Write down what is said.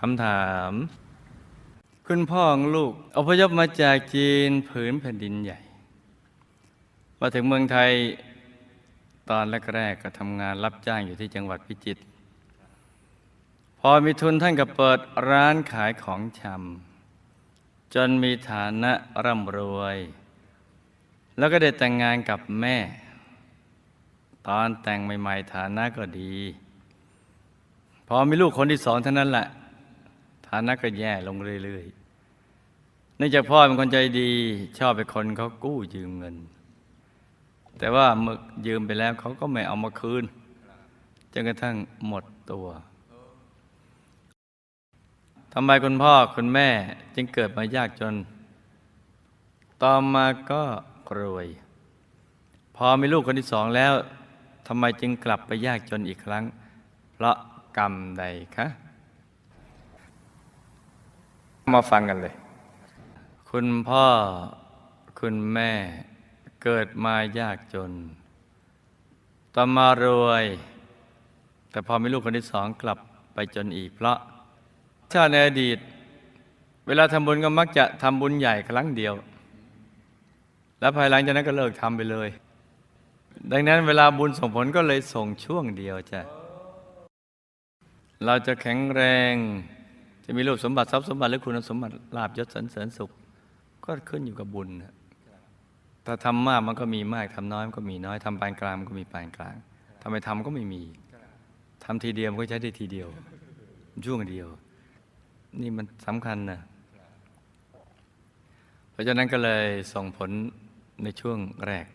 คำถาม คุณพ่อของลูกอพยพมาจากจีนผืนแผ่นดินใหญ่ มาถึงเมืองไทยตอนแรกๆก็ทำงานรับจ้างอยู่ที่จังหวัดพิจิตรพอมีทุนท่านก็เปิดร้านขายของชำจนมีฐานะร่ำรวย แล้วก็ได้แต่งงานกับแม่ ตอนแต่งใหม่ ๆ ฐานะก็ดี พอมีลูกคนที่สองเท่านั้นแหละ ฐานะก็แย่ลงเรื่อยๆเนื่องจากพ่อเป็นคนใจดี ชอบเป็นคนเขากู้ยืมเงิน แต่ว่าเมื่อยืมไปแล้วเขาก็ไม่เอามาคืนจนกระทั่งหมดตัวทำไมคุณพ่อคุณแม่จึงเกิดมายากจน ต่อมาก็รวย พอมีลูกคนที่สองแล้วทำไมจึงกลับไปยากจนอีกครั้ง เพราะกรรมใดคะ มาฟังกันเลย คุณพ่อคุณแม่เกิดมายากจนต่อมารวย แต่พอมีลูกคนที่สองกลับไปจนอีกเพราะ ชาติในอดีต เวลาทำบุญก็มักจะทำบุญใหญ่ครั้งเดียว แล้วภายหลังจากนั้นก็เลิกทำไปเลย ดังนั้นเวลาบุญส่งผลก็เลยส่งช่วงเดียวจ้ะเราจะแข็งแรง จะมีรูปสมบัติทรัพย์สมบัติหรือคุณสมบัติลาบยศสรรเสริญสุข ก็ขึ้นอยู่กับบุญนะถ้าทำมากมันก็มีมากทำน้อยมันก็มีน้อยทำปานกลางมันก็มีปานกลางทำไมทำก็ไม่มีทำทีเดียวมันก็ใช้ได้ทีเดียวช่วงเดียว นี่มันสำคัญนะเพราะฉะนั้นก็เลยส่งผลในช่วงแรก